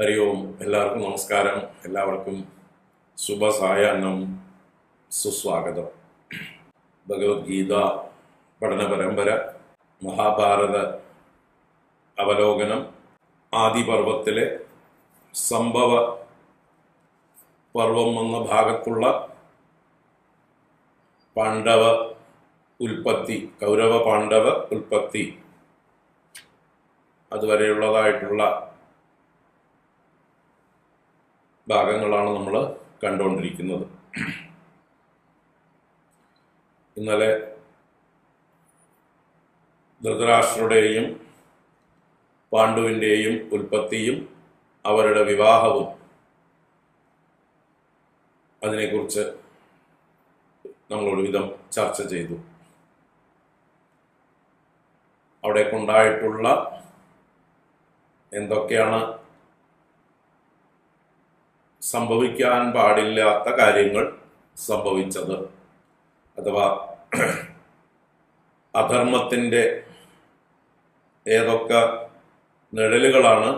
ഹരി ഓം എല്ലാവർക്കും നമസ്കാരം. എല്ലാവർക്കും ശുഭസായാഹ്നം. സുസ്വാഗതം. ഭഗവത്ഗീത പഠന പരമ്പര മഹാഭാരത അവലോകനം ആദിപർവത്തിലെ സംഭവ പർവം എന്ന ഭാഗത്തുള്ള പാണ്ഡവ ഉൽപ്പത്തി കൗരവ പാണ്ഡവ ഉൽപ്പത്തി. അതുവരെയുള്ളതായിട്ടുള്ള ഭാഗങ്ങളാണ് നമ്മൾ കണ്ടുകൊണ്ടിരിക്കുന്നത് ഇന്നലെ ധൃതരാഷ്ട്രയുടെയും പാണ്ഡുവിന്റെയും ഉൽപ്പത്തിയും അവരുടെ വിവാഹവും അതിനെക്കുറിച്ച് നമ്മൾ ഒരുവിധം ചർച്ച ചെയ്തു. അവിടേക്കുണ്ടായിട്ടുള്ള എന്തൊക്കെയാണ് സംഭവിക്കാൻ പാടില്ലാത്ത കാര്യങ്ങൾ സംഭവിച്ചത്. അഥവാ അധർമ്മത്തിന്റെ ഏതൊക്കെ നിഴലുകളാണ്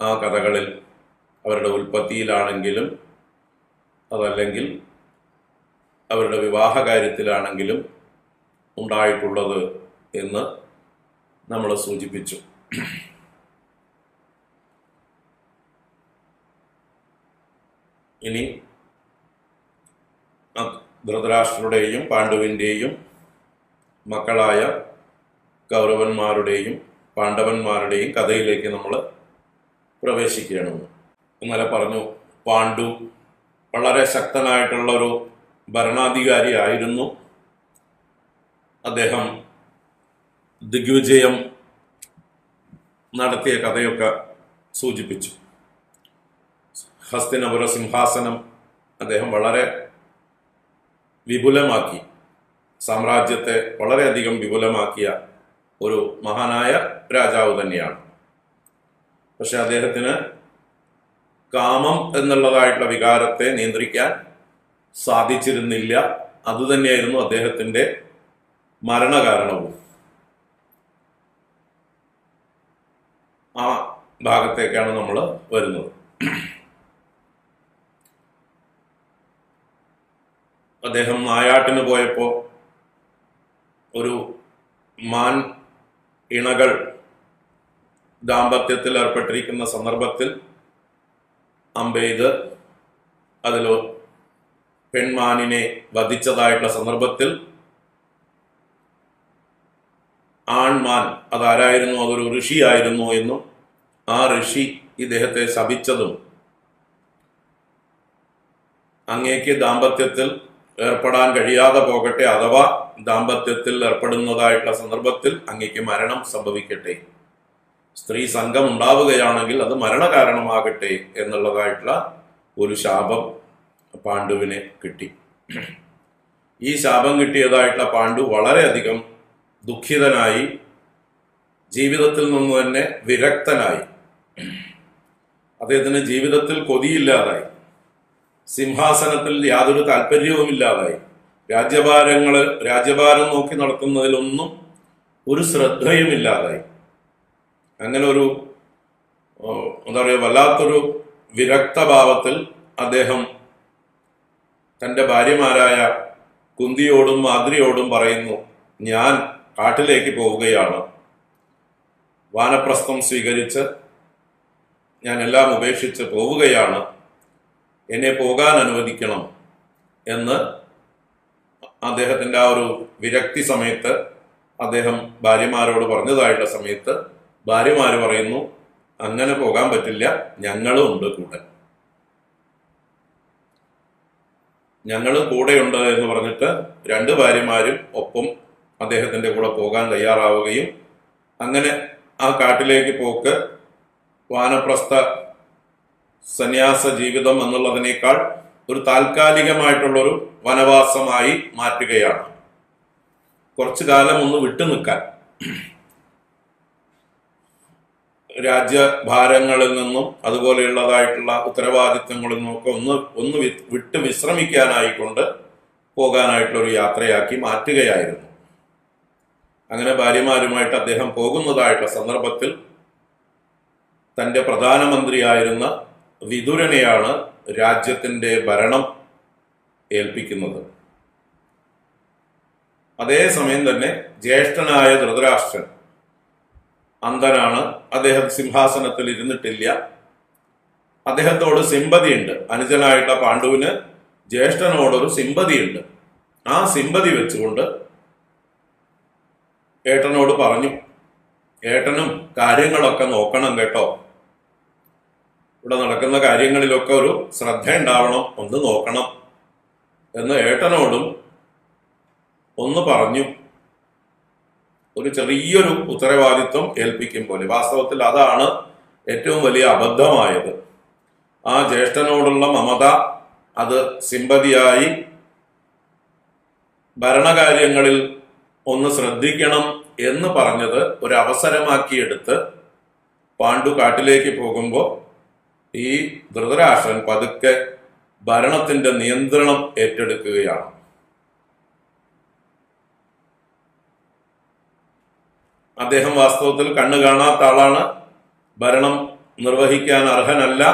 ആ കഥകളിൽ അവരുടെ ഉൽപ്പത്തിയിലാണെങ്കിലും അതല്ലെങ്കിൽ അവരുടെ വിവാഹ കാര്യത്തിലാണെങ്കിലും ഉണ്ടായിട്ടുള്ളത് എന്ന് നമ്മൾ സൂചിപ്പിച്ചു. ഇനി ധൃതരാഷ്ട്രരുടെയും പാണ്ഡുവിന്റെയും മക്കളായ കൗരവന്മാരുടെയും പാണ്ഡവന്മാരുടെയും കഥയിലേക്ക് നമ്മൾ പ്രവേശിക്കുകയാണ്. ഇന്നലെ പറഞ്ഞു പാണ്ഡു വളരെ ശക്തനായിട്ടുള്ള ഒരു ഭരണാധികാരി ആയിരുന്നു അദ്ദേഹം ദിഗ്വിജയം നടത്തിയ കഥയൊക്കെ സൂചിപ്പിച്ചു. ഹസ്തിനപുര സിംഹാസനം അദ്ദേഹം വളരെ വിപുലമാക്കി. സാമ്രാജ്യത്തെ വളരെയധികം വിപുലമാക്കിയ ഒരു മഹാനായ രാജാവ് തന്നെയാണ്. പക്ഷെ അദ്ദേഹത്തിന് കാമം എന്നുള്ളതായിട്ടുള്ള വികാരത്തെ നിയന്ത്രിക്കാൻ സാധിച്ചിരുന്നില്ല. അതുതന്നെയായിരുന്നു അദ്ദേഹത്തിന്റെ മരണകാരണവും. ആ ഭാഗത്തേക്കാണ് നമ്മൾ വരുന്നത്. അദ്ദേഹം നായാട്ടിന് പോയപ്പോൾ ഒരു മാൻ ഇണകൾ ദാമ്പത്യത്തിൽ ഏർപ്പെട്ടിരിക്കുന്ന സന്ദർഭത്തിൽ അമ്പെയ്ത് അതിൽ പെൺമാനിനെ വധിച്ചതായിട്ടുള്ള സന്ദർഭത്തിൽ ആൺമാൻ അതാരായിരുന്നു? അതൊരു ഋഷിയായിരുന്നു എന്നും ആ ഋഷി ഇദ്ദേഹത്തെ ശപിച്ചതും അങ്ങേക്ക് ദാമ്പത്യത്തിൽ ഏർപ്പെടാൻ കഴിയാതെ പോകട്ടെ അഥവാ ദാമ്പത്യത്തിൽ ഏർപ്പെടുന്നതായിട്ടുള്ള സന്ദർഭത്തിൽ അങ്ങേക്ക് മരണം സംഭവിക്കട്ടെ. സ്ത്രീ സംഘം ഉണ്ടാവുകയാണെങ്കിൽ അത് മരണകാരണമാകട്ടെ എന്നുള്ളതായിട്ടുള്ള ഒരു ശാപം പാണ്ഡുവിന് കിട്ടി. ഈ ശാപം കിട്ടിയതായിട്ടുള്ള പാണ്ഡു വളരെയധികം ദുഃഖിതനായി ജീവിതത്തിൽ നിന്ന് തന്നെ വിരക്തനായി. അദ്ദേഹത്തിന് ജീവിതത്തിൽ കൊതിയില്ലാതായി. സിംഹാസനത്തിൽ യാതൊരു താല്പര്യവുമില്ലാതായി. രാജ്യഭാരങ്ങൾ രാജ്യഭാരം നോക്കി നടത്തുന്നതിലൊന്നും ഒരു ശ്രദ്ധയുമില്ലാതായി. അങ്ങനെ ഒരു എന്താ പറയുക വല്ലാത്തൊരു വിരക്തഭാവത്തിൽ അദ്ദേഹം തന്റെ ഭാര്യമാരായ കുന്തിയോടും മാദ്രിയോടും പറയുന്നു ഞാൻ കാട്ടിലേക്ക് പോവുകയാണ്. വാനപ്രസ്ഥം സ്വീകരിച്ച് ഞാൻ എല്ലാം ഉപേക്ഷിച്ച് പോവുകയാണ്. എന്നെ പോകാൻ അനുവദിക്കണം എന്ന് അദ്ദേഹത്തിന്റെ ആ ഒരു വിരക്തി സമയത്ത് അദ്ദേഹം ഭാര്യമാരോട് പറഞ്ഞതായിട്ടുള്ള സമയത്ത് ഭാര്യമാർ പറയുന്നു അങ്ങനെ പോകാൻ പറ്റില്ല ഞങ്ങളും ഉണ്ട് കൂടെ. ഞങ്ങൾ കൂടെയുണ്ട് എന്ന് പറഞ്ഞിട്ട് രണ്ട് ഭാര്യമാരും ഒപ്പം അദ്ദേഹത്തിന്റെ കൂടെ പോകാൻ തയ്യാറാവുകയും അങ്ങനെ ആ കാട്ടിലേക്ക് പോക്ക് വാനപ്രസ്ഥ സന്യാസ ജീവിതം എന്നുള്ളതിനേക്കാൾ ഒരു താൽക്കാലികമായിട്ടുള്ളൊരു വനവാസമായി മാറ്റുകയാണ്. കുറച്ചു കാലം ഒന്ന് വിട്ടു നിൽക്കാൻ. രാജ്യഭാരങ്ങളിൽ നിന്നും അതുപോലെയുള്ളതായിട്ടുള്ള ഉത്തരവാദിത്തങ്ങളിൽ നിന്നൊക്കെ ഒന്ന് ഒന്ന് വിട്ട് വിശ്രമിക്കാനായിക്കൊണ്ട് പോകാനായിട്ടുള്ള ഒരു യാത്രയാക്കി മാറ്റുകയായിരുന്നു. അങ്ങനെ ഭാര്യമാരുമായിട്ട് അദ്ദേഹം പോകുന്നതായിട്ടുള്ള സന്ദർഭത്തിൽ തന്റെ പ്രധാനമന്ത്രിയായിരുന്ന വിതുരനെയാണ് രാജ്യത്തിന്റെ ഭരണം ഏൽപ്പിക്കുന്നത്. അതേസമയം തന്നെ ജ്യേഷ്ഠനായ ധൃതരാഷ്ട്രൻ അന്ധനാണ്. അദ്ദേഹം സിംഹാസനത്തിൽ ഇരുന്നിട്ടില്ല. അദ്ദേഹത്തോട് സിമ്പതിയുണ്ട്. അനുജനായിട്ട പാണ്ഡുവിന് ജ്യേഷ്ഠനോടൊരു സിമ്പതിയുണ്ട്. ആ സിമ്പതി വെച്ചുകൊണ്ട് ഏട്ടനോട് പറഞ്ഞു ഏട്ടനും കാര്യങ്ങളൊക്കെ നോക്കണം കേട്ടോ. ഇവിടെ നടക്കുന്ന കാര്യങ്ങളിലൊക്കെ ഒരു ശ്രദ്ധ ഉണ്ടാവണം ഒന്ന് നോക്കണം എന്ന് ഏട്ടനോടും ഒന്ന് പറഞ്ഞു. ഒരു ചെറിയൊരു ഉത്തരവാദിത്വം ഏൽപ്പിക്കും പോലെ. വാസ്തവത്തിൽ അതാണ് ഏറ്റവും വലിയ അബദ്ധമായത്. ആ ജ്യേഷ്ഠനോടുള്ള മമത അത് സിമ്പതിയായി ഭരണകാര്യങ്ങളിൽ ഒന്ന് ശ്രദ്ധിക്കണം എന്ന് പറഞ്ഞത് ഒരു അവസരമാക്കിയെടുത്ത് പാണ്ഡു കാട്ടിലേക്ക് പോകുമ്പോൾ ഈ ധൃതരാഷ്ട്രൻ പതുക്കെ ഭരണത്തിന്റെ നിയന്ത്രണം ഏറ്റെടുക്കുകയാണ്. അദ്ദേഹം വാസ്തവത്തിൽ കണ്ണു കാണാത്ത ആളാണ്. ഭരണം നിർവഹിക്കാൻ അർഹനല്ല.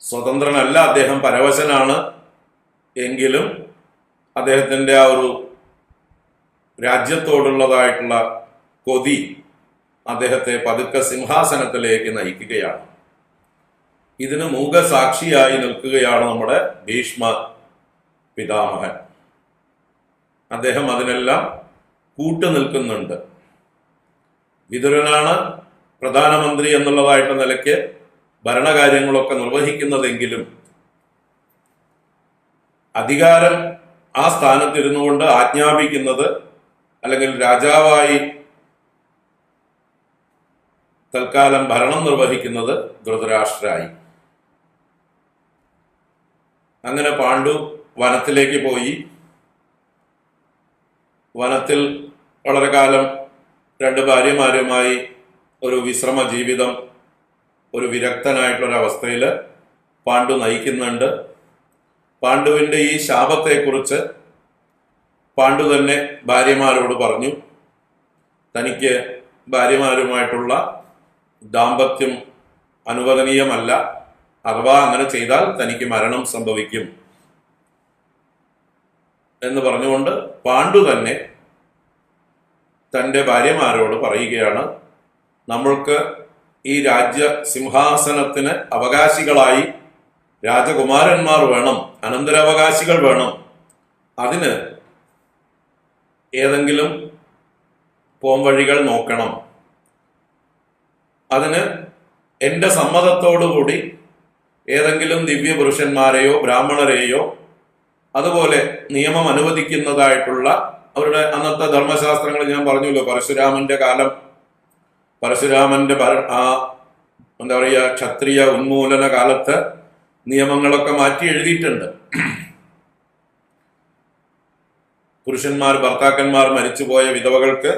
സ്വതന്ത്രനല്ല. അദ്ദേഹം പരവശനാണ്. എങ്കിലും അദ്ദേഹത്തിന്റെ ആ ഒരു രാജ്യത്തോടുള്ളതായിട്ടുള്ള കൊതി അദ്ദേഹത്തെ പതുക്കെ സിംഹാസനത്തിലേക്ക് നയിക്കുകയാണ്. ഇതിന് മൂകസാക്ഷിയായി നിൽക്കുകയാണ് നമ്മുടെ ഭീഷ്മ പിതാമഹൻ. അദ്ദേഹം അതിനെല്ലാം കൂട്ടു നിൽക്കുന്നുണ്ട്. വിതുരനാണ് പ്രധാനമന്ത്രി എന്നുള്ളതായിട്ട് നിലയ്ക്ക് ഭരണകാര്യങ്ങളൊക്കെ നിർവഹിക്കുന്നതെങ്കിലും അധികാരം ആ സ്ഥാനത്തിരുന്നു കൊണ്ട് ആജ്ഞാപിക്കുന്നത് അല്ലെങ്കിൽ രാജാവായി തൽക്കാലം ഭരണം നിർവഹിക്കുന്നത് ധൃതരാഷ്ട്രായി. അങ്ങനെ പാണ്ഡു വനത്തിലേക്ക് പോയി. വനത്തിൽ വളരെ കാലം രണ്ട് ഭാര്യമാരുമായി ഒരു വിശ്രമ ജീവിതം ഒരു വിരക്തനായിട്ടുള്ള അവസ്ഥയിൽ പാണ്ഡു നയിക്കുന്നുണ്ട്. പാണ്ഡുവിന്റെ ഈ ശാപത്തെക്കുറിച്ച് പാണ്ഡു തന്നെ ഭാര്യമാരോട് പറഞ്ഞു. തനിക്ക് ഭാര്യമാരുമായിട്ടുള്ള ദാമ്പത്യം അനുവദനീയമല്ല. അഥവാ അങ്ങനെ ചെയ്താൽ തനിക്ക് മരണം സംഭവിക്കും. എന്ന് പറഞ്ഞുകൊണ്ട് പാണ്ഡു തന്നെ തന്റെ ഭാര്യമാരോട് പറയുകയാണ് നമ്മൾക്ക് ഈ രാജ്യ സിംഹാസനത്തിന് അവകാശികളായി രാജകുമാരന്മാർ വേണം അനന്തരാവകാശികൾ വേണം. അതിന് ഏതെങ്കിലും പോംവഴികൾ നോക്കണം. അതിന് എന്റെ സമ്മതത്തോടുകൂടി ഏതെങ്കിലും ദിവ്യപുരുഷന്മാരെയോ ബ്രാഹ്മണരെയോ അതുപോലെ നിയമം അനുവദിക്കുന്നതായിട്ടുള്ള അവരുടെ അന്നത്തെ ധർമ്മശാസ്ത്രങ്ങൾ ഞാൻ പറഞ്ഞല്ലോ പരശുരാമന്റെ കാലം. പരശുരാമന്റെ ആ എന്താ പറയുക ക്ഷത്രിയ ഉന്മൂലന കാലത്ത് നിയമങ്ങളൊക്കെ മാറ്റി എഴുതിയിട്ടുണ്ട്. പുരുഷന്മാർ ഭർത്താക്കന്മാർ മരിച്ചുപോയ വിധവകൾക്ക്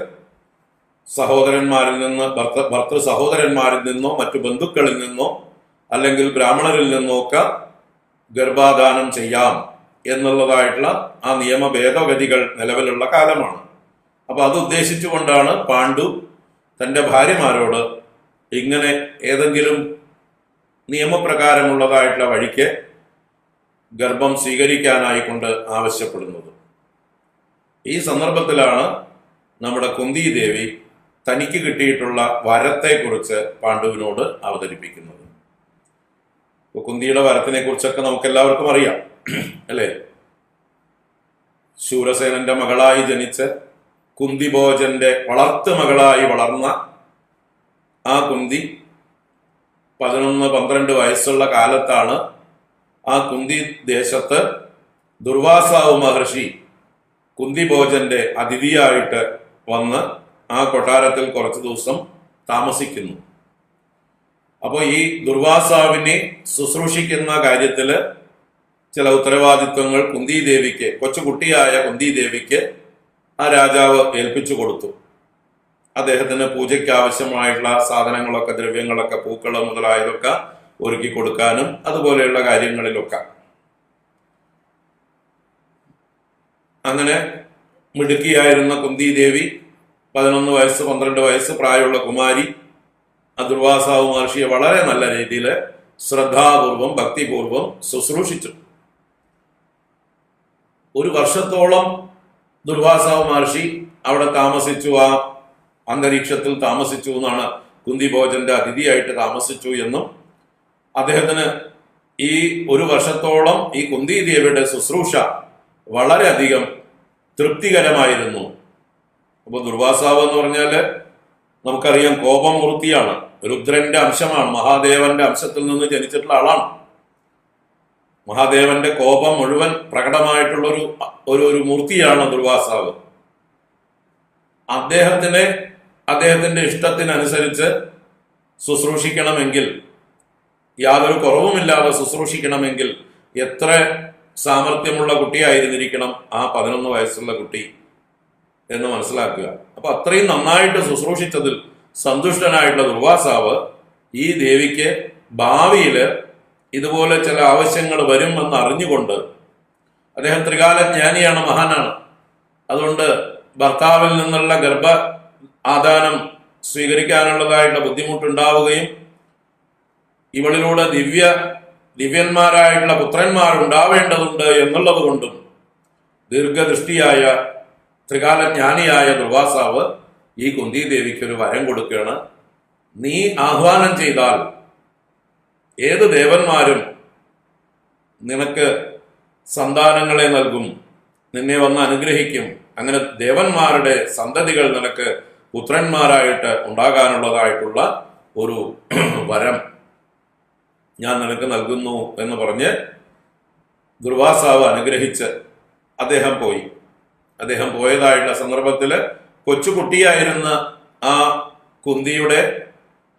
സഹോദരന്മാരിൽ നിന്ന് ഭർത്ത ഭർത്തൃ സഹോദരന്മാരിൽ നിന്നോ മറ്റു ബന്ധുക്കളിൽ നിന്നോ അല്ലെങ്കിൽ ബ്രാഹ്മണരിൽ നിന്നൊക്കെ ഗർഭാദാനം ചെയ്യാം എന്നുള്ളതായിട്ടുള്ള ആ നിയമ ഭേദഗതികൾ നിലവിലുള്ള കാലമാണ്. അപ്പൊ അത് ഉദ്ദേശിച്ചുകൊണ്ടാണ് പാണ്ഡു തന്റെ ഭാര്യമാരോട് ഇങ്ങനെ ഏതെങ്കിലും നിയമപ്രകാരമുള്ളതായിട്ടുള്ള വഴിക്ക് ഗർഭം സ്വീകരിക്കാനായിക്കൊണ്ട് ആവശ്യപ്പെടുന്നത്. ഈ സന്ദർഭത്തിലാണ് നമ്മുടെ കുന്തി ദേവി തനിക്ക് കിട്ടിയിട്ടുള്ള വരത്തെക്കുറിച്ച് പാണ്ഡുവിനോട് അവതരിപ്പിക്കുന്നത്. ഇപ്പൊ കുന്തിയുടെ വരത്തിനെ കുറിച്ചൊക്കെ നമുക്ക് എല്ലാവർക്കും അറിയാം. അല്ലേ? ശൂരസേനന്റെ മകളായി ജനിച്ച് കുന്തിഭോജന്റെ വളർത്തു മകളായി വളർന്ന ആ കുന്തി പതിനൊന്ന് പന്ത്രണ്ട് വയസ്സുള്ള കാലത്താണ് ആ കുന്തി ദേശത്ത് ദുർവാസാവ് മഹർഷി കുന്തിഭോജന്റെ അതിഥിയായിട്ട് വന്ന് ആ കൊട്ടാരത്തിൽ കുറച്ചു ദിവസം താമസിക്കുന്നു. അപ്പോൾ ഈ ദുർവാസാവിനെ ശുശ്രൂഷിക്കുന്ന കാര്യത്തിൽ ചില ഉത്തരവാദിത്വങ്ങൾ കുന്തി ദേവിക്ക് കൊച്ചുകുട്ടിയായ കുന്തി ദേവിക്ക് ആ രാജാവ് ഏൽപ്പിച്ചു കൊടുത്തു. അദ്ദേഹത്തിന് പൂജയ്ക്ക് ആവശ്യമായിട്ടുള്ള സാധനങ്ങളൊക്കെ ദ്രവ്യങ്ങളൊക്കെ പൂക്കൾ മുതലായതൊക്കെ ഒരുക്കി കൊടുക്കാനും അതുപോലെയുള്ള കാര്യങ്ങളിലൊക്കെ. അങ്ങനെ മിടുക്കിയായിരുന്ന കുന്തി ദേവി പതിനൊന്ന് വയസ്സ് പന്ത്രണ്ട് വയസ്സ് പ്രായമുള്ള കുമാരി ദുർവാസാവ് മഹർഷിയെ വളരെ നല്ല രീതിയിൽ ശ്രദ്ധാപൂർവം ഭക്തിപൂർവം ശുശ്രൂഷിച്ചു. ഒരു വർഷത്തോളം ദുർവാസാവ് മഹർഷി അവിടെ താമസിച്ചു. ആ അന്തരീക്ഷത്തിൽ താമസിച്ചു എന്നാണ് കുന്തിഭോജന്റെ അതിഥിയായിട്ട് താമസിച്ചു എന്നും അദ്ദേഹത്തിന് ഈ ഒരു വർഷത്തോളം ഈ കുന്തി ദേവിയുടെ ശുശ്രൂഷ വളരെയധികം തൃപ്തികരമായിരുന്നു. അപ്പോൾ ദുർവാസാവ് എന്ന് പറഞ്ഞാൽ നമുക്കറിയാം കോപം മൂർത്തിയാണ് രുദ്രന്റെ അംശമാണ്. മഹാദേവന്റെ അംശത്തിൽ നിന്ന് ജനിച്ചിട്ടുള്ള ആളാണ്. മഹാദേവന്റെ കോപം മുഴുവൻ പ്രകടമായിട്ടുള്ള ഒരു ഒരു ഒരു മൂർത്തിയാണ് ദുർവാസാവ്. അദ്ദേഹത്തിനെ അദ്ദേഹത്തിന്റെ ഇഷ്ടത്തിനനുസരിച്ച് ശുശ്രൂഷിക്കണമെങ്കിൽ യാതൊരു കുറവുമില്ലാതെ ശുശ്രൂഷിക്കണമെങ്കിൽ എത്ര സാമർഥ്യമുള്ള കുട്ടിയായിരുന്നിരിക്കണം ആ പതിനൊന്ന് വയസ്സുള്ള കുട്ടി. എന്ന് മനസ്സിലാക്കുക. അപ്പൊ അത്രയും നന്നായിട്ട് ശുശ്രൂഷിച്ചതിൽ സന്തുഷ്ടനായിട്ടുള്ള ദുർവാസാവ് ഈ ദേവിക്ക് ഭാവിയിൽ ഇതുപോലെ ചില ആവശ്യങ്ങൾ വരുമെന്ന് അറിഞ്ഞുകൊണ്ട് അദ്ദേഹം ത്രികാല ജ്ഞാനിയാണ് മഹാനാണ്. അതുകൊണ്ട് ഭർത്താവിൽ നിന്നുള്ള ഗർഭ ആദാനം സ്വീകരിക്കാനുള്ളതായിട്ടുള്ള ബുദ്ധിമുട്ടുണ്ടാവുകയും ഇവളിലൂടെ ദിവ്യ ദിവ്യന്മാരായിട്ടുള്ള പുത്രന്മാരുണ്ടാവേണ്ടതുണ്ട് എന്നുള്ളത് കൊണ്ടും ദീർഘദൃഷ്ടിയായ ത്രികാല ജ്ഞാനിയായ ദുർവാസാവ് ഈ കുന്തി ദേവിക്ക് ഒരു വരം കൊടുക്കുകയാണ്. നീ ആഹ്വാനം ചെയ്താൽ ഏത് ദേവന്മാരും നിനക്ക് സന്താനങ്ങളെ നൽകും. നിന്നെ വന്ന് അനുഗ്രഹിക്കും. അങ്ങനെ ദേവന്മാരുടെ സന്തതികൾ നിനക്ക് പുത്രന്മാരായിട്ട് ഉണ്ടാകാനുള്ളതായിട്ടുള്ള ഒരു വരം ഞാൻ നിനക്ക് നൽകുന്നു എന്ന് പറഞ്ഞ് ദുർവാസാവ് അനുഗ്രഹിച്ച് അദ്ദേഹം പോയി. അദ്ദേഹം പോയതായിട്ടുള്ള സന്ദർഭത്തിൽ കൊച്ചുകുട്ടിയായിരുന്ന ആ കുന്തിയുടെ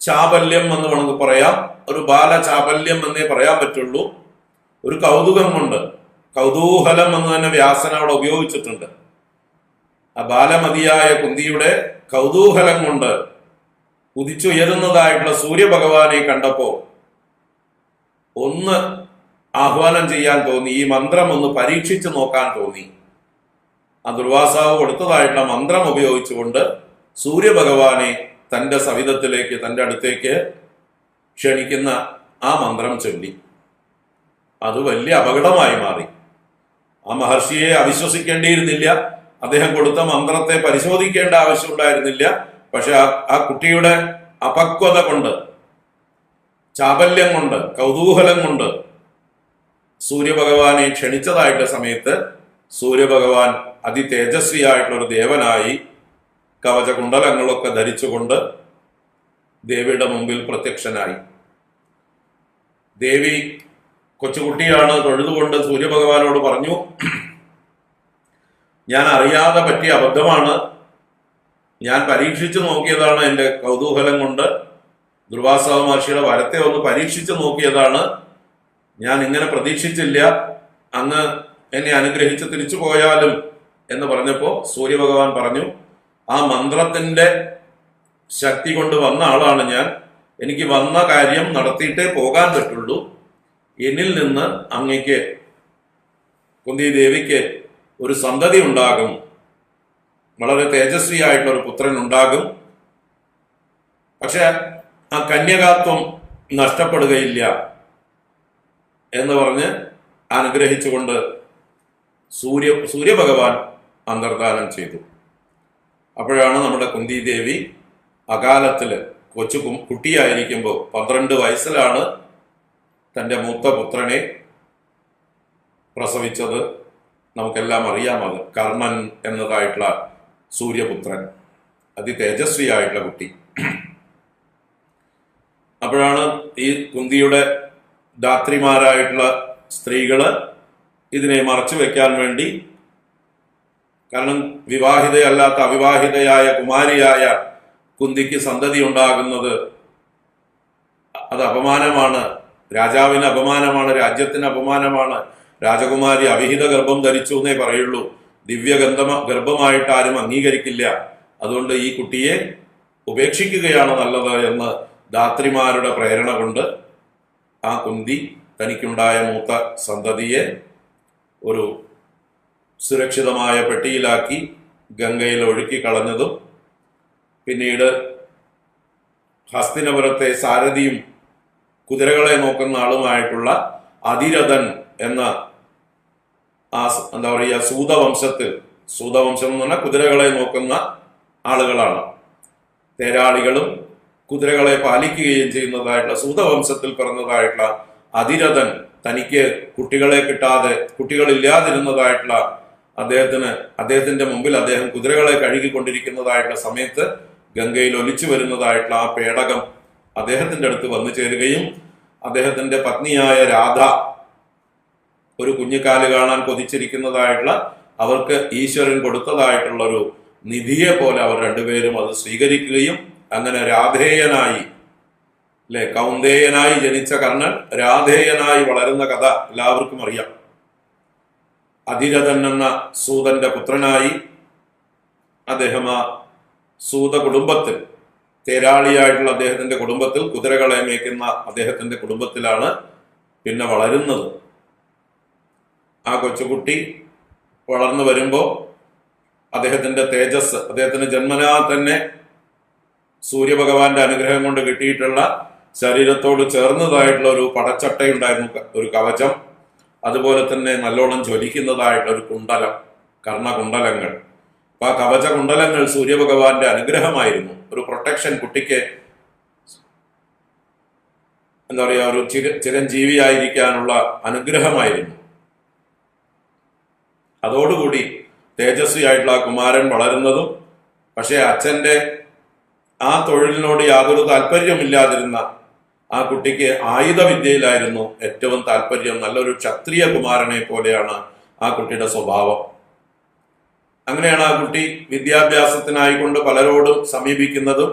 ചാബല്യം എന്ന് നമുക്ക് പറയാം. ഒരു ബാല ചാബല്യം എന്നേ പറയാൻ പറ്റുള്ളൂ. ഒരു കൗതുകം കൊണ്ട് കൗതൂഹലം എന്ന് തന്നെ വ്യാസന അവിടെ ഉപയോഗിച്ചിട്ടുണ്ട്. ആ ബാലമതിയായ കുന്തിയുടെ കൗതൂഹലം കൊണ്ട് ഉദിച്ചുയരുന്നതായിട്ടുള്ള സൂര്യഭഗവാനെ കണ്ടപ്പോ ഒന്ന് ആഹ്വാനം ചെയ്യാൻ തോന്നി ഈ മന്ത്രം ഒന്ന് പരീക്ഷിച്ചു നോക്കാൻ തോന്നി. ആ ദുർവാസാവ് കൊടുത്തതായിട്ടുള്ള മന്ത്രം ഉപയോഗിച്ചുകൊണ്ട് സൂര്യഭഗവാനെ തന്റെ സവിധത്തിലേക്ക് തന്റെ അടുത്തേക്ക് ക്ഷണിക്കുന്ന ആ മന്ത്രം ചൊല്ലി. അത് വലിയ അപകടമായി മാറി. ആ മഹർഷിയെ അവിശ്വസിക്കേണ്ടിയിരുന്നില്ല. അദ്ദേഹം കൊടുത്ത മന്ത്രത്തെ പരിശോധിക്കേണ്ട ആവശ്യമുണ്ടായിരുന്നില്ല. പക്ഷെ ആ കുട്ടിയുടെ അപക്വത കൊണ്ട് ചാബല്യം കൊണ്ട് കൗതൂഹലം കൊണ്ട് സൂര്യഭഗവാനെ ക്ഷണിച്ചതായിട്ട് സമയത്ത് സൂര്യഭഗവാൻ അതിതേജസ്വിയായിട്ടുള്ള ഒരു ദേവനായി കവചകുണ്ടലങ്ങളൊക്കെ ധരിച്ചുകൊണ്ട് ദേവിയുടെ മുമ്പിൽ പ്രത്യക്ഷനായി. ദേവി കൊച്ചുകുട്ടിയാണ് തൊഴുതുകൊണ്ട് സൂര്യഭഗവാനോട് പറഞ്ഞു ഞാൻ അറിയാതെ പറ്റിയ അബദ്ധമാണ്. ഞാൻ പരീക്ഷിച്ചു നോക്കിയതാണ് എന്റെ കൗതൂഹലം കൊണ്ട്. ദുർവാസാവ് മഹർഷിയുടെ വരത്തെ ഒന്ന് പരീക്ഷിച്ചു നോക്കിയതാണ്. ഞാൻ ഇങ്ങനെ പ്രതീക്ഷിച്ചില്ല. അങ്ങ് എന്നെ അനുഗ്രഹിച്ച് തിരിച്ചു പോയാലും എന്ന് പറഞ്ഞപ്പോൾ സൂര്യഭഗവാൻ പറഞ്ഞു ആ മന്ത്രത്തിന്റെ ശക്തി കൊണ്ട് വന്ന ആളാണ് ഞാൻ. എനിക്ക് വന്ന കാര്യം നടത്തിയിട്ടേ പോകാൻ പറ്റുള്ളൂ. എന്നിൽ നിന്ന് അങ്ങയ്ക്ക് കുന്തി ദേവിക്ക് ഒരു സന്തതി ഉണ്ടാകും. വളരെ തേജസ്വിയായിട്ടുള്ള ഒരു പുത്രൻ ഉണ്ടാകും. പക്ഷെ ആ കന്യകാത്വം നഷ്ടപ്പെടുകയില്ല. എന്ന് പറഞ്ഞ് അനുഗ്രഹിച്ചുകൊണ്ട് സൂര്യ സൂര്യഭഗവാൻ അന്തർദാനം ചെയ്തു. അപ്പോഴാണ് നമ്മുടെ കുന്തി ദേവി അകാലത്തിൽ കൊച്ചു കുട്ടിയായിരിക്കുമ്പോൾ പന്ത്രണ്ട് വയസ്സിലാണ് തന്റെ മൂത്ത പുത്രനെ പ്രസവിച്ചത്. നമുക്കെല്ലാം അറിയാം അത്. കർണൻ എന്നതായിട്ടുള്ള സൂര്യപുത്രൻ. അതി തേജസ്വിയായിട്ടുള്ള കുട്ടി. അപ്പോഴാണ് ഈ കുന്തിയുടെ ധാത്രിമാരായിട്ടുള്ള സ്ത്രീകൾ ഇതിനെ മറച്ചു വെക്കാൻ വേണ്ടി കാരണം വിവാഹിതയല്ലാത്ത അവിവാഹിതയായ കുമാരിയായ കുന്തിക്ക് സന്തതി ഉണ്ടാകുന്നത് അത് അപമാനമാണ്. രാജാവിന് അപമാനമാണ് രാജ്യത്തിന് അപമാനമാണ്. രാജകുമാരി അവിഹിത ഗർഭം ധരിച്ചു എന്നേ പറയുള്ളൂ. ദിവ്യഗന്ധ ഗർഭമായിട്ട് ആരും അംഗീകരിക്കില്ല. അതുകൊണ്ട് ഈ കുട്ടിയെ ഉപേക്ഷിക്കുകയാണ് നല്ലത് എന്ന് ധാത്രിമാരുടെ പ്രേരണ കൊണ്ട് ആ കുന്തി തനിക്കുണ്ടായ മൂത്ത സന്തതിയെ ഒരു സുരക്ഷിതമായ പെട്ടിയിലാക്കി ഗംഗയിൽ ഒഴുക്കി കളഞ്ഞതും പിന്നീട് ഹസ്തിനപുരത്തെ സാരഥിയും കുതിരകളെ നോക്കുന്ന ആളുമായിട്ടുള്ള അതിരഥൻ എന്ന ആ എന്താ പറയുക സൂതവംശത്തിൽ സൂതവംശം എന്ന് പറഞ്ഞാൽ കുതിരകളെ നോക്കുന്ന ആളുകളാണ്. തേരാളികളും കുതിരകളെ പാലിക്കുകയും ചെയ്യുന്നതായിട്ടുള്ള സൂതവംശത്തിൽ പിറന്നതായിട്ടുള്ള അതിരഥൻ തനിക്ക് കുട്ടികളെ കിട്ടാതെ കുട്ടികളില്ലാതിരുന്നതായിട്ടുള്ള അദ്ദേഹത്തിന് അദ്ദേഹത്തിന്റെ മുമ്പിൽ അദ്ദേഹം കുതിരകളെ കഴുകിക്കൊണ്ടിരിക്കുന്നതായിട്ടുള്ള സമയത്ത് ഗംഗയിൽ ഒലിച്ചു വരുന്നതായിട്ടുള്ള ആ പേടകം അദ്ദേഹത്തിന്റെ അടുത്ത് വന്നു ചേരുകയും അദ്ദേഹത്തിന്റെ പത്നിയായ രാധ ഒരു കുഞ്ഞിക്കാൽ കാണാൻ കൊതിച്ചിരിക്കുന്നതായിട്ടുള്ള അവർക്ക് ഈശ്വരൻ കൊടുത്തതായിട്ടുള്ള ഒരു നിധിയെ പോലെ അവർ രണ്ടുപേരും അത് സ്വീകരിക്കുകയും അങ്ങനെ രാധേയനായി അല്ലെ കൗന്ദേയനായി ജനിച്ച കർണൻ രാധേയനായി വളരുന്ന കഥ എല്ലാവർക്കും അറിയാം. അതിരഥൻ എന്ന സൂതന്റെ പുത്രനായി അദ്ദേഹം ആ സൂത കുടുംബത്തിൽ തേരാളിയായിട്ടുള്ള അദ്ദേഹത്തിന്റെ കുടുംബത്തിൽ കുതിരകളെ മേയ്ക്കുന്ന അദ്ദേഹത്തിന്റെ കുടുംബത്തിലാണ് പിന്നെ വളരുന്നത്. ആ കൊച്ചുകുട്ടി വളർന്നു വരുമ്പോൾ അദ്ദേഹത്തിന്റെ തേജസ് അദ്ദേഹത്തിന് ജന്മനാ തന്നെ സൂര്യഭഗവാന്റെ അനുഗ്രഹം കൊണ്ട് കിട്ടിയിട്ടുള്ള ശരീരത്തോട് ചേർന്നതായിട്ടുള്ള ഒരു പടച്ചട്ടയുണ്ടായിരുന്നു ഒരു കവചം. അതുപോലെ തന്നെ നല്ലോണം ജ്വലിക്കുന്നതായിട്ടൊരു കുണ്ടലം കർണകുണ്ടലങ്ങൾ. അപ്പൊ ആ കവച കുണ്ടലങ്ങൾ സൂര്യഭഗവാന്റെ അനുഗ്രഹമായിരുന്നു. ഒരു പ്രൊട്ടക്ഷൻ കുട്ടിക്ക് എന്താ പറയാ ഒരു ചിര ചിരഞ്ജീവിയായിരിക്കാനുള്ള അനുഗ്രഹമായിരുന്നു. അതോടുകൂടി തേജസ്വിയായിട്ടുള്ള ആ കുമാരൻ വളരുന്നതും പക്ഷേ അച്ഛന്റെ ആ തൊഴിലിനോട് യാതൊരു താല്പര്യമില്ലാതിരുന്ന ആ കുട്ടിക്ക് ആയുധവിദ്യയിലായിരുന്നു ഏറ്റവും താല്പര്യം. നല്ലൊരു ക്ഷത്രിയ കുമാരനെ പോലെയാണ് ആ കുട്ടിയുടെ സ്വഭാവം. അങ്ങനെയാണ് ആ കുട്ടി വിദ്യാഭ്യാസത്തിനായിക്കൊണ്ട് പലരോടും സമീപിക്കുന്നതും.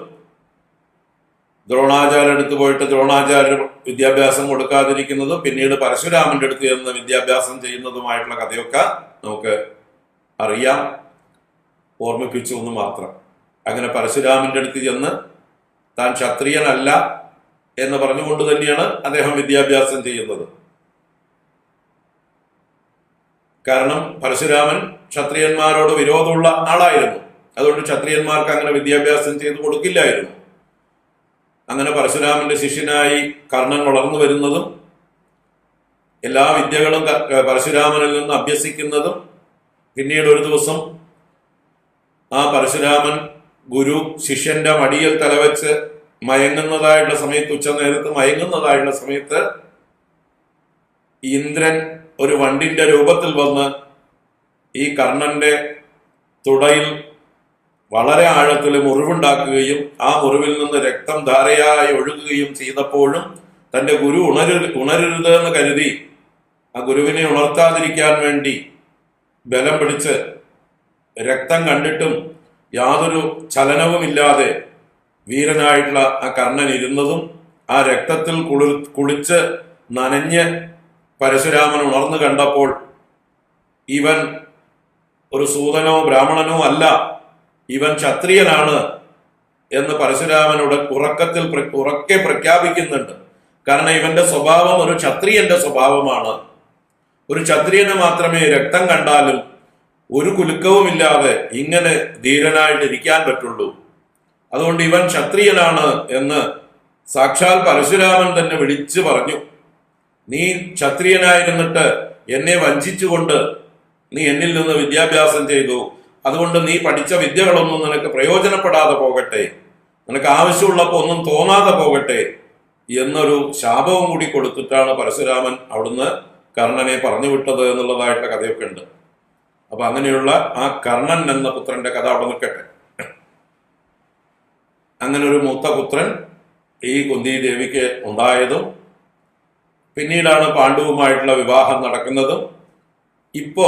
ദ്രോണാചാര്യ അടുത്ത് പോയിട്ട് ദ്രോണാചാര്യ വിദ്യാഭ്യാസം കൊടുക്കാതിരിക്കുന്നതും പിന്നീട് പരശുരാമന്റെ അടുത്ത് ചെന്ന് വിദ്യാഭ്യാസം ചെയ്യുന്നതുമായിട്ടുള്ള കഥയൊക്കെ നമുക്ക് അറിയാം. ഓർമ്മിപ്പിച്ചു എന്ന് മാത്രം. അങ്ങനെ പരശുരാമന്റെ അടുത്ത് ചെന്ന് താൻ ക്ഷത്രിയനല്ല എന്ന് പറഞ്ഞുകൊണ്ട് തന്നെയാണ് അദ്ദേഹം വിദ്യാഭ്യാസം ചെയ്യുന്നത്. കാരണം പരശുരാമൻ ക്ഷത്രിയന്മാരോട് വിരോധമുള്ള ആളായിരുന്നു. അതുകൊണ്ട് ക്ഷത്രിയന്മാർക്ക് അങ്ങനെ വിദ്യാഭ്യാസം ചെയ്തു കൊടുക്കില്ലായിരുന്നു. അങ്ങനെ പരശുരാമന്റെ ശിഷ്യനായി കർണൻ വളർന്നു വരുന്നതും എല്ലാ വിദ്യകളും പരശുരാമനിൽ നിന്ന് അഭ്യസിക്കുന്നതും പിന്നീട് ഒരു ദിവസം ആ പരശുരാമൻ ഗുരു ശിഷ്യന്റെ മടിയിൽ തലവെച്ച് മയങ്ങുന്നതായിട്ടുള്ള സമയത്ത് ഉച്ചനേരത്ത് മയങ്ങുന്നതായിട്ടുള്ള സമയത്ത് ഇന്ദ്രൻ ഒരു വണ്ടിന്റെ രൂപത്തിൽ വന്ന് ഈ കർണന്റെ തുടയിൽ വളരെ ആഴത്തിൽ മുറിവുണ്ടാക്കുകയും ആ മുറിവിൽ നിന്ന് രക്തം ധാരയായി ഒഴുകുകയും ചെയ്തപ്പോഴും തന്റെ ഗുരു ഉണരു ഉണരരുത് എന്ന് കരുതി ആ ഗുരുവിനെ ഉണർത്താതിരിക്കാൻ വേണ്ടി ബലം പിടിച്ച് രക്തം കണ്ടിട്ടും യാതൊരു ചലനവുമില്ലാതെ വീരനായിട്ടുള്ള ആ കർണൻ ഇരുന്നതും ആ രക്തത്തിൽ കുളി കുളിച്ച് നനഞ്ഞ് പരശുരാമൻ ഉണർന്നു കണ്ടപ്പോൾ ഇവൻ ഒരു സൂതനോ ബ്രാഹ്മണനോ അല്ല. ഇവൻ ക്ഷത്രിയനാണ് എന്ന് പരശുരാമനോട് ഉറക്കത്തിൽ ഉറക്കെ പ്രഖ്യാപിക്കുന്നുണ്ട്. കാരണം ഇവന്റെ സ്വഭാവം ഒരു ക്ഷത്രിയന്റെ സ്വഭാവമാണ്. ഒരു ക്ഷത്രിയനെ മാത്രമേ രക്തം കണ്ടാലും ഒരു കുലുക്കവുമില്ലാതെ ഇങ്ങനെ ധീരനായിട്ടിരിക്കാൻ പറ്റുള്ളൂ. അതുകൊണ്ട് ഇവൻ ക്ഷത്രിയനാണ് എന്ന് സാക്ഷാൽ പരശുരാമൻ തന്നെ വിളിച്ചു പറഞ്ഞു. നീ ക്ഷത്രിയനായിരുന്നിട്ട് എന്നെ വഞ്ചിച്ചുകൊണ്ട് നീ എന്നിൽ നിന്ന് വിദ്യാഭ്യാസം ചെയ്തു. അതുകൊണ്ട് നീ പഠിച്ച വിദ്യകളൊന്നും നിനക്ക് പ്രയോജനപ്പെടാതെ പോകട്ടെ. നിനക്ക് ആവശ്യമുള്ളപ്പോൾ ഒന്നും തോന്നാതെ പോകട്ടെ എന്നൊരു ശാപവും കൂടി കൊടുത്തിട്ടാണ് പരശുരാമൻ അവിടുന്ന് കർണനെ പറഞ്ഞു വിട്ടത് എന്നുള്ളതായിട്ടുള്ള കഥയൊക്കെ ഉണ്ട്. അപ്പൊ അങ്ങനെയുള്ള ആ കർണൻ എന്ന പുത്രന്റെ കഥ അവിടെ നിൽക്കട്ടെ. അങ്ങനെ ഒരു മൂത്ത പുത്രൻ ഈ കുന്തി ദേവിക്ക് ഉണ്ടായതും പിന്നീടാണ് പാണ്ഡുവുമായിട്ടുള്ള വിവാഹം നടക്കുന്നതും. ഇപ്പോ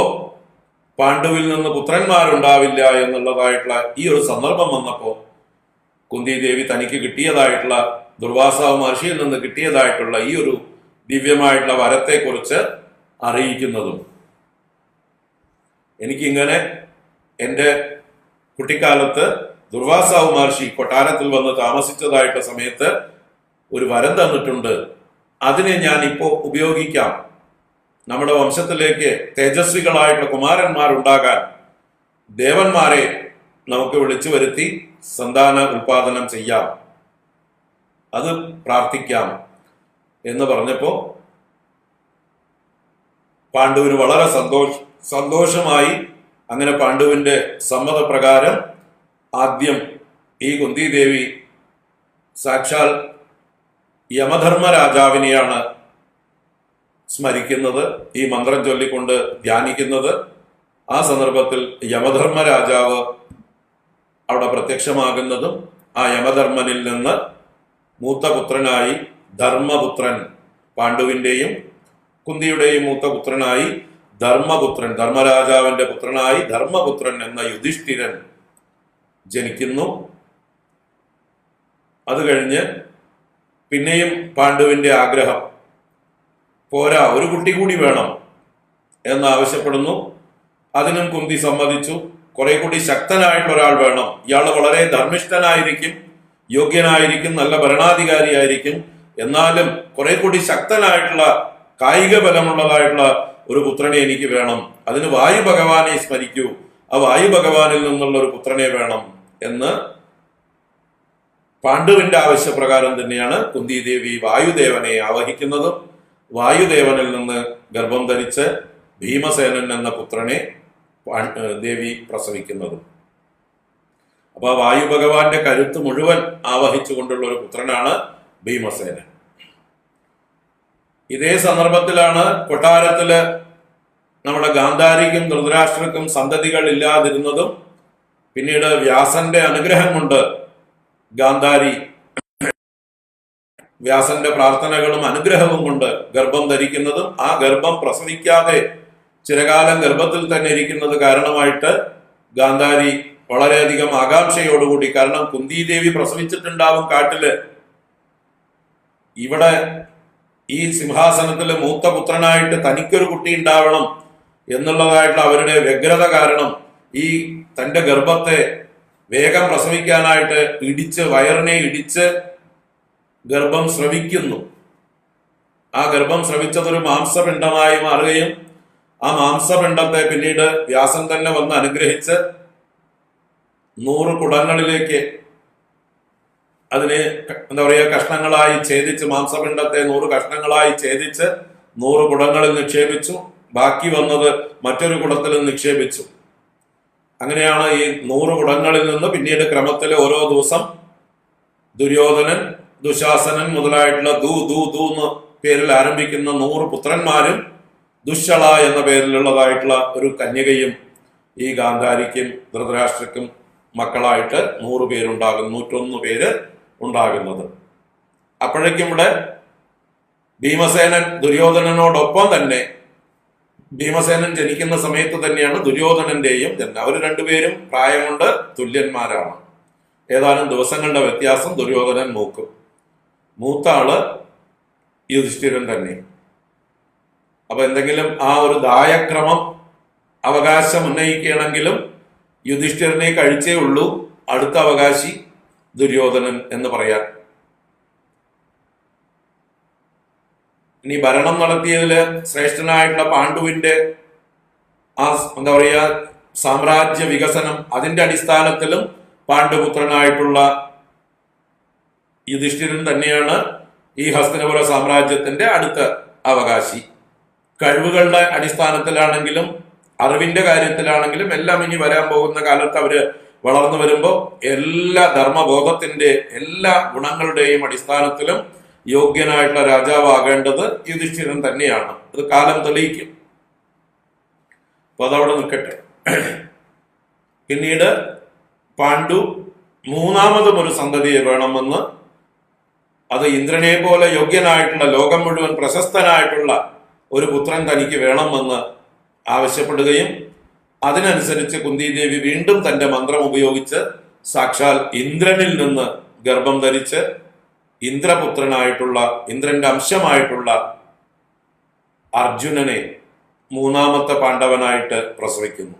പാണ്ഡുവിൽ നിന്ന് പുത്രന്മാരുണ്ടാവില്ല എന്നുള്ളതായിട്ടുള്ള ഈ ഒരു സന്ദർഭം വന്നപ്പോൾ കുന്തി ദേവി തനിക്ക് കിട്ടിയതായിട്ടുള്ള ദുർവാസാവ് മഹർഷിയിൽ നിന്ന് കിട്ടിയതായിട്ടുള്ള ഈ ഒരു ദിവ്യമായിട്ടുള്ള വരത്തെക്കുറിച്ച് അറിയിക്കുന്നതും. എനിക്കിങ്ങനെ എന്റെ കുട്ടിക്കാലത്ത് ദുർവാസാവ് മഹർഷി കൊട്ടാരത്തിൽ വന്ന് താമസിച്ചതായിട്ട് സമയത്ത് ഒരു വരം തന്നിട്ടുണ്ട്. അതിനെ ഞാൻ ഇപ്പോൾ ഉപയോഗിക്കാം. നമ്മുടെ വംശത്തിലേക്ക് തേജസ്വികളായിട്ടുള്ള കുമാരന്മാരുണ്ടാകാൻ ദേവന്മാരെ നമുക്ക് വിളിച്ചു വരുത്തി സന്താന ഉൽപാദനം ചെയ്യാം. അത് പ്രാർത്ഥിക്കാം എന്ന് പറഞ്ഞപ്പോൾ പാണ്ഡുവിന് വളരെ സന്തോഷ സന്തോഷമായി. അങ്ങനെ പാണ്ഡുവിന്റെ സമ്മതപ്രകാരം ആദ്യം ഈ കുന്തിദേവി സാക്ഷാൽ യമധർമ്മ രാജാവിനെയാണ് സ്മരിക്കുന്നത് ഈ മന്ത്രം ചൊല്ലിക്കൊണ്ട് ധ്യാനിക്കുന്നത്. ആ സന്ദർഭത്തിൽ യമധർമ്മ രാജാവ് അവിടെ പ്രത്യക്ഷമാകുന്നതും ആ യമധർമ്മനിൽ നിന്ന് മൂത്തപുത്രനായി ധർമ്മപുത്രൻ പാണ്ഡുവിന്റെയും കുന്തിയുടെയും മൂത്തപുത്രനായി ധർമ്മപുത്രൻ ധർമ്മരാജാവിന്റെ പുത്രനായി ധർമ്മപുത്രൻ എന്ന യുധിഷ്ഠിരൻ ജനിക്കുന്നു. അത് കഴിഞ്ഞ് പിന്നെയും പാണ്ഡുവിന്റെ ആഗ്രഹം പോരാ ഒരു കുട്ടി കൂടി വേണം എന്ന് ആവശ്യപ്പെടുന്നു അതിനും കുന്തി സമ്മതിച്ചു. കുറെ കൂടി ശക്തനായിട്ടുള്ള ഒരാൾ വേണം. ഇയാൾ വളരെ ധർമ്മിഷ്ഠനായിരിക്കും യോഗ്യനായിരിക്കും നല്ല ഭരണാധികാരിയായിരിക്കും. എന്നാലും കുറെ കൂടി ശക്തനായിട്ടുള്ള കായിക ബലമുള്ളതായിട്ടുള്ള ഒരു പുത്രനെ എനിക്ക് വേണം. അതിന് വായു ഭഗവാനെ സ്മരിക്കൂ. ആ വായു ഭഗവാനിൽ നിന്നുള്ള ഒരു പുത്രനെ വേണം. എന്ന് പാണ്ഡുവിന്റെ ആവശ്യപ്രകാരം തന്നെയാണ് കുന്തിദേവി വായുദേവനെ ആവഹിക്കുന്നതും വായുദേവനിൽ നിന്ന് ഗർഭം ധരിച്ച് ഭീമസേനൻ എന്ന പുത്രനെ ദേവി പ്രസവിക്കുന്നതും. അപ്പൊ വായു ഭഗവാന്റെ കരുത്ത് മുഴുവൻ ആവഹിച്ചുകൊണ്ടുള്ള ഒരു പുത്രനാണ് ഭീമസേനൻ. ഇതേ സന്ദർഭത്തിലാണ് കൊട്ടാരത്തിൽ നമ്മുടെ ഗാന്ധാരിക്കും ധൃതരാഷ്ട്രക്കും സന്തതികൾ ഇല്ലാതിരുന്നതും പിന്നീട് വ്യാസന്റെ അനുഗ്രഹം കൊണ്ട് ഗാന്ധാരി വ്യാസന്റെ പ്രാർത്ഥനകളും അനുഗ്രഹവും കൊണ്ട് ഗർഭം ധരിക്കുന്നതും ആ ഗർഭം പ്രസവിക്കാതെ ചിരകാലം ഗർഭത്തിൽ തന്നെ ഇരിക്കുന്നത് കാരണമായിട്ട് ഗാന്ധാരി വളരെയധികം ആകാംക്ഷയോടുകൂടി കാരണം കുന്തിദേവി പ്രസവിച്ചിട്ടുണ്ടാവും കാട്ടിൽ. ഇവിടെ ഈ സിംഹാസനത്തിലെ മൂത്ത പുത്രനായിട്ട് തനിക്കൊരു കുട്ടി ഉണ്ടാവണം എന്നുള്ളതായിട്ടുള്ള അവരുടെ വ്യഗ്രത കാരണം ഈ തന്റെ ഗർഭത്തെ വേഗം പ്രസവിക്കാനായിട്ട് ഇടിച്ച് വയറിനെ ഇടിച്ച് ഗർഭം ശ്രവിക്കുന്നു ആ ഗർഭം ശ്രവിച്ചതൊരു മാംസപിണ്ഡമായി മാറുകയും ആ മാംസപിണ്ഡത്തെ പിന്നീട് വ്യാസൻ തന്നെ വന്ന് അനുഗ്രഹിച്ച് നൂറ് കുടങ്ങളിലേക്ക് അതിനെ എന്താ പറയുക കഷ്ണങ്ങളായി ഛേദിച്ച് മാംസപിണ്ഡത്തെ നൂറ് കഷ്ണങ്ങളായി ഛേദിച്ച് നൂറ് കുടങ്ങളിൽ നിക്ഷേപിച്ചു. ബാക്കി വന്നത് മറ്റൊരു കുടത്തിൽ നിക്ഷേപിച്ചു. അങ്ങനെയാണ് ഈ നൂറ് കുടങ്ങളിൽ നിന്ന് പിന്നീട് ക്രമത്തിൽ ഓരോ ദിവസം ദുര്യോധനൻ ദുശാസനൻ മുതലായിട്ടുള്ള ദൂ ദൂ ദൂ എന്ന പേരിൽ ആരംഭിക്കുന്ന നൂറ് പുത്രന്മാരും ദുശള എന്ന പേരിലുള്ളതായിട്ടുള്ള ഒരു കന്യകയും ഈ ഗാന്ധാരിക്കും ധൃതരാഷ്ട്രക്കും മക്കളായിട്ട് നൂറ് പേരുണ്ടാകും നൂറ്റൊന്ന് പേര് ഉണ്ടാകുന്നത്. അപ്പോഴേക്കും ഇവിടെ ഭീമസേനൻ ദുര്യോധനനോടൊപ്പം തന്നെ ഭീമസേനൻ ജനിക്കുന്ന സമയത്ത് തന്നെയാണ് ദുര്യോധനന്റെയും ജന്മം അവർ രണ്ടുപേരും പ്രായം കൊണ്ട് തുല്യന്മാരാണ്. ഏതാനും ദിവസങ്ങളുടെ വ്യത്യാസം ദുര്യോധനൻ മൂക്കും മൂത്ത ആൾ യുധിഷ്ഠിരൻ തന്നെ. അപ്പൊ എന്തെങ്കിലും ആ ഒരു ദായക്രമം അവകാശം ഉന്നയിക്കുകയാണെങ്കിലും യുധിഷ്ഠിരനെ കഴിച്ചേ ഉള്ളൂ അടുത്ത അവകാശി ദുര്യോധനൻ എന്ന് പറയാൻ ഇനി ഭരണം നടത്തിയതിൽ ശ്രേഷ്ഠനായിട്ടുള്ള പാണ്ഡുവിന്റെ ആ എന്താ പറയുക സാമ്രാജ്യ വികസനം അതിന്റെ അടിസ്ഥാനത്തിലും പാണ്ഡുപുത്രനായിട്ടുള്ള യുധിഷ്ഠിരൻ തന്നെയാണ് ഈ ഹസ്തനപുര സാമ്രാജ്യത്തിന്റെ അടുത്ത അവകാശി. കഴിവുകളുടെ അടിസ്ഥാനത്തിലാണെങ്കിലും അറിവിന്റെ കാര്യത്തിലാണെങ്കിലും എല്ലാം ഇനി വരാൻ പോകുന്ന കാലത്ത് അവർ വളർന്നു വരുമ്പോൾ എല്ലാ ധർമ്മബോധത്തിന്റെ എല്ലാ ഗുണങ്ങളുടെയും അടിസ്ഥാനത്തിലും യോഗ്യനായിട്ടുള്ള രാജാവാകേണ്ടത് യുധിഷ്ഠിരൻ തന്നെയാണ്. അത് കാലം തെളിയിക്കും. അപ്പൊ അതവിടെ നിൽക്കട്ടെ. പിന്നീട് പാണ്ഡു മൂന്നാമതും ഒരു സന്തതിയെ വേണമെന്ന് അത് ഇന്ദ്രനെ പോലെ യോഗ്യനായിട്ടുള്ള ലോകം മുഴുവൻ പ്രശസ്തനായിട്ടുള്ള ഒരു പുത്രൻ തനിക്ക് വേണമെന്ന് ആവശ്യപ്പെടുകയും അതിനനുസരിച്ച് കുന്തിദേവി വീണ്ടും തന്റെ മന്ത്രം ഉപയോഗിച്ച് സാക്ഷാൽ ഇന്ദ്രനിൽ നിന്ന് ഗർഭം ധരിച്ച് ഇന്ദ്രപുത്രനായിട്ടുള്ള ഇന്ദ്രന്റെ അംശമായിട്ടുള്ള അർജുനനെ മൂന്നാമത്തെ പാണ്ഡവനായിട്ട് പ്രസവിക്കുന്നു.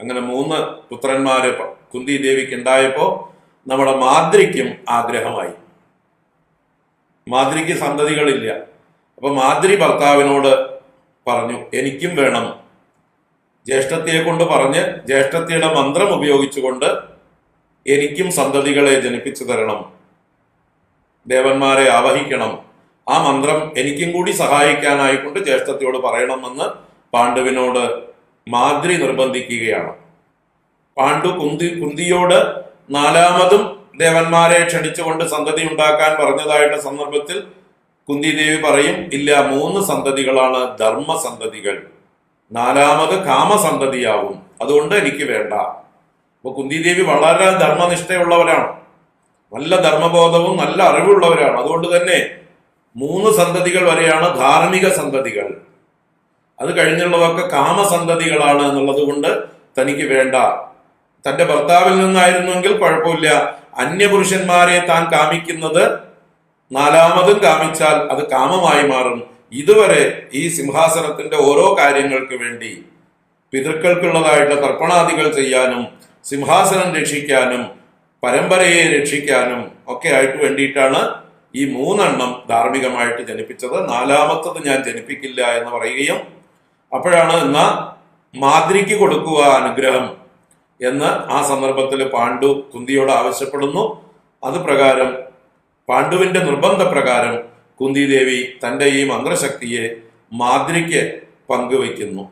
അങ്ങനെ മൂന്ന് പുത്രന്മാര് കുന്തി ദേവിക്ക് ഉണ്ടായപ്പോ നമ്മുടെ മാദ്രിക്കും ആഗ്രഹമായി. മാദ്രിക്ക് സന്തതികളില്ല. അപ്പൊ മാദ്രി ഭർത്താവിനോട് പറഞ്ഞു എനിക്കും വേണം. ജ്യേഷ്ഠത്തിയെ കൊണ്ട് പറഞ്ഞ് ജ്യേഷ്ഠത്തിയുടെ മന്ത്രം ഉപയോഗിച്ചുകൊണ്ട് എനിക്കും സന്തതികളെ ജനിപ്പിച്ചു തരണം. ദേവന്മാരെ ആവഹിക്കണം. ആ മന്ത്രം എനിക്കും കൂടി സഹായിക്കാനായിക്കൊണ്ട് ജ്യേഷ്ഠത്തിയോട് പറയണമെന്ന് പാണ്ഡുവിനോട് മാദ്രി നിർബന്ധിക്കുകയാണ്. പാണ്ഡു കുന്തി കുന്തിയോട് നാലാമതും ദേവന്മാരെ ക്ഷണിച്ചുകൊണ്ട് സന്തതി ഉണ്ടാക്കാൻ പറഞ്ഞതായിട്ട് സന്ദർഭത്തിൽ കുന്തിദേവി പറയും ഇല്ല മൂന്ന് സന്തതികളാണ് ധർമ്മ സന്തതികൾ നാലാമത് കാമസന്തതിയാവും. അതുകൊണ്ട് എനിക്ക് വേണ്ട. അപ്പൊ കുന്തിദേവി വളരെ ധർമ്മനിഷ്ഠയുള്ളവരാണ്. നല്ല ധർമ്മബോധവും നല്ല അറിവുള്ളവരാണ്. അതുകൊണ്ട് തന്നെ മൂന്ന് സന്തതികൾ വരെയാണ് ധാർമ്മിക സന്തതികൾ. അത് കഴിഞ്ഞുള്ളതൊക്കെ കാമസന്തതികളാണ് എന്നുള്ളത് കൊണ്ട് തനിക്ക് വേണ്ട. തന്റെ ഭർത്താവിൽ നിന്നായിരുന്നെങ്കിൽ കുഴപ്പമില്ല. അന്യപുരുഷന്മാരെ താൻ കാമിക്കുന്നത് നാലാമതും കാമിച്ചാൽ അത് കാമമായി മാറും. ഇതുവരെ ഈ സിംഹാസനത്തിന്റെ ഓരോ കാര്യങ്ങൾക്ക് വേണ്ടി പിതൃക്കൾക്കുള്ളതായിട്ടുള്ള തർപ്പണാദികൾ ചെയ്യാനും സിംഹാസനം രക്ഷിക്കാനും പരമ്പരയെ രക്ഷിക്കാനും ഒക്കെ ആയിട്ട് വേണ്ടിയിട്ടാണ് ഈ മൂന്നെണ്ണം ധാർമ്മികമായിട്ട് ജനിപ്പിച്ചത്. നാലാമത്തത് ഞാൻ ജനിപ്പിക്കില്ല എന്ന് പറയുകയും അപ്പോഴാണ് എന്നാ മാദ്രിക്ക് കൊടുക്കുക അനുഗ്രഹം എന്ന് ആ സന്ദർഭത്തിൽ പാണ്ഡു കുന്തിയോട് ആവശ്യപ്പെടുന്നു. അത് പ്രകാരം പാണ്ഡുവിന്റെ നിർബന്ധപ്രകാരം കുന്തിദേവി തന്റെ ഈ മന്ത്രശക്തിയെ മാദ്രിക്ക് പങ്കുവയ്ക്കുന്നു.